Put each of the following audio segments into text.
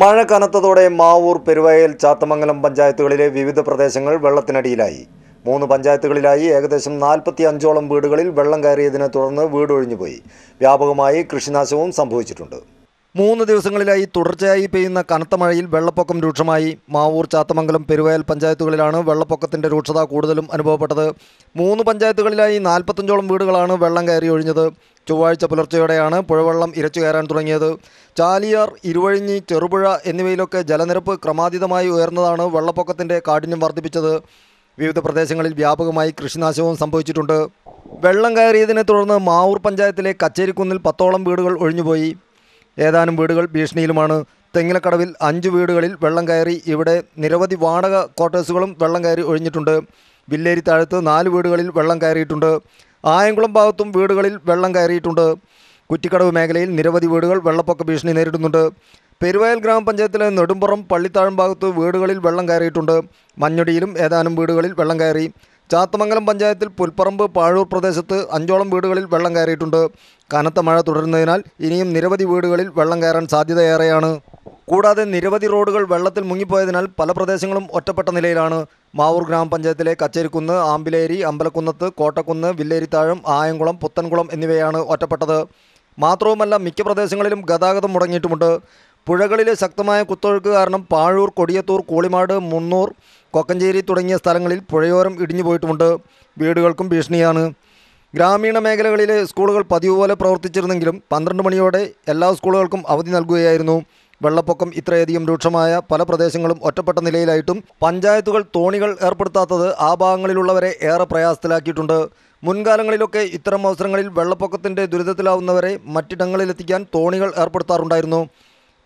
മഴ കനത്തതോടെ മാവൂർ പെരുവയൽ ചാത്തമംഗലം പഞ്ചായത്തുകളിലെ വിവിധ പ്രദേശങ്ങൾ വെള്ളത്തിനടിയിലായി. മൂന്ന് പഞ്ചായത്തുകളിലായി ഏകദേശം നാൽപ്പത്തി അഞ്ചോളം വീടുകളിൽ വെള്ളം കയറിയതിനെ തുടർന്ന് വീടൊഴിഞ്ഞുപോയി വ്യാപകമായി കൃഷിനാശവും സംഭവിച്ചിട്ടുണ്ട്. മൂന്ന് ദിവസങ്ങളിലായി തുടർച്ചയായി പെയ്യുന്ന കനത്ത മഴയിൽ വെള്ളപ്പൊക്കം രൂക്ഷമായി. മാവൂർ ചാത്തമംഗലം പെരുവയൽ പഞ്ചായത്തുകളിലാണ് വെള്ളപ്പൊക്കത്തിന്റെ രൂക്ഷത കൂടുതലും അനുഭവപ്പെട്ടത്. മൂന്ന് പഞ്ചായത്തുകളിലായി നാൽപ്പത്തഞ്ചോളം വീടുകളാണ് വെള്ളം കയറി ഒഴിഞ്ഞത്. ചൊവ്വാഴ്ച പുലർച്ചെയോടെയാണ് പുഴവെള്ളം ഇരച്ചു കയറാൻ തുടങ്ങിയത്. ചാലിയാർ ഇരുവഴിഞ്ഞി ചെറുപുഴ എന്നിവയിലൊക്കെ ജലനിരപ്പ് ക്രമാതീതമായി ഉയർന്നതാണ് വെള്ളപ്പൊക്കത്തിന്റെ കാഠിന്യം വർദ്ധിപ്പിച്ചത്. വിവിധ പ്രദേശങ്ങളിൽ വ്യാപകമായി കൃഷിനാശവും സംഭവിച്ചിട്ടുണ്ട്. വെള്ളം കയറിയതിനെ തുടർന്ന് മാവൂർ പഞ്ചായത്തിലെ കച്ചേരിക്കുന്നിൽ പത്തോളം വീടുകൾ ഒഴിഞ്ഞുപോയി. ഏതാനും വീടുകൾ ഭീഷണിയിലുമാണ്. തെങ്ങിലക്കടവിൽ അഞ്ച് വീടുകളിൽ വെള്ളം കയറി ഇവിടെ നിരവധി വാടക ക്വാർട്ടേഴ്സുകളും വെള്ളം കയറി ഒഴിഞ്ഞിട്ടുണ്ട്. വില്ലേരി താഴത്ത് നാല് വീടുകളിൽ വെള്ളം കയറിയിട്ടുണ്ട്. ആയംകുളം ഭാഗത്തും വീടുകളിൽ വെള്ളം കയറിയിട്ടുണ്ട്. കുറ്റിക്കടവ് മേഖലയിൽ നിരവധി വീടുകൾ വെള്ളപ്പൊക്ക ഭീഷണി നേരിടുന്നുണ്ട്. പെരുവയൽ ഗ്രാമപഞ്ചായത്തിലെ നെടുമ്പുറം പള്ളിത്താഴം ഭാഗത്ത് വീടുകളിൽ വെള്ളം കയറിയിട്ടുണ്ട്. മഞ്ഞടിയിലും ഏതാനും വീടുകളിൽ വെള്ളം കയറി. ചാത്തമംഗലം പഞ്ചായത്തിൽ പുൽപ്പറമ്പ് പാഴൂർ പ്രദേശത്ത് അഞ്ചോളം വീടുകളിൽ വെള്ളം കയറിയിട്ടുണ്ട്. കനത്ത മഴ തുടരുന്നതിനാൽ ഇനിയും നിരവധി വീടുകളിൽ വെള്ളം കയറാൻ സാധ്യതയേറെയാണ്. കൂടാതെ നിരവധി റോഡുകൾ വെള്ളത്തിൽ മുങ്ങിപ്പോയതിനാൽ പല പ്രദേശങ്ങളും ഒറ്റപ്പെട്ട നിലയിലാണ്. മാവൂർ ഗ്രാമപഞ്ചായത്തിലെ കച്ചേരിക്കുന്ന് ആമ്പിലേരി അമ്പലക്കുന്നത്ത് കോട്ടക്കുന്ന് വില്ലേരിത്താഴം ആയംകുളം പുത്തൻകുളം എന്നിവയാണ് ഒറ്റപ്പെട്ടത്. മാത്രവുമല്ല മിക്ക പ്രദേശങ്ങളിലും ഗതാഗതം മുടങ്ങിയിട്ടുമുണ്ട്. പുഴകളിലെ ശക്തമായ കുത്തൊഴുക്ക് കാരണം പാഴൂർ കൊടിയത്തൂർ കോളിമാട് മുന്നൂർ കൊക്കഞ്ചേരി തുടങ്ങിയ സ്ഥലങ്ങളിൽ പുഴയോരം ഇടിഞ്ഞു പോയിട്ടുമുണ്ട്. വീടുകൾക്കും ഭീഷണിയാണ്. ഗ്രാമീണ മേഖലകളിലെ സ്കൂളുകൾ പതിവ് പോലെ പ്രവർത്തിച്ചിരുന്നെങ്കിലും പന്ത്രണ്ട് മണിയോടെ എല്ലാ സ്കൂളുകൾക്കും അവധി നൽകുകയായിരുന്നു. വെള്ളപ്പൊക്കം ഇത്രയധികം രൂക്ഷമായ പല പ്രദേശങ്ങളും ഒറ്റപ്പെട്ട നിലയിലായിട്ടും പഞ്ചായത്തുകൾ തോണികൾ ഏർപ്പെടുത്താത്തത് ആ ഭാഗങ്ങളിലുള്ളവരെ ഏറെ പ്രയാസത്തിലാക്കിയിട്ടുണ്ട്. മുൻകാലങ്ങളിലൊക്കെ ഇത്തരം അവസരങ്ങളിൽ വെള്ളപ്പൊക്കത്തിന്റെ ദുരിതത്തിലാവുന്നവരെ മറ്റിടങ്ങളിലെത്തിക്കാൻ തോണികൾ ഏർപ്പെടുത്താറുണ്ടായിരുന്നു.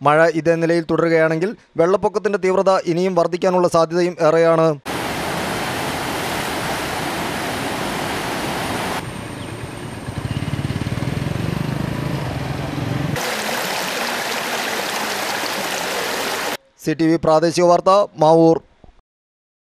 മഴ ഇതേ നിലയിൽ തുടരുകയാണെങ്കിൽ വെള്ളപ്പൊക്കത്തിന്റെ തീവ്രത ഇനിയും വർദ്ധിക്കാനുള്ള സാധ്യതയും ഏറെയാണ്. സി ടി വി പ്രാദേശിക വാർത്ത മാവൂർ.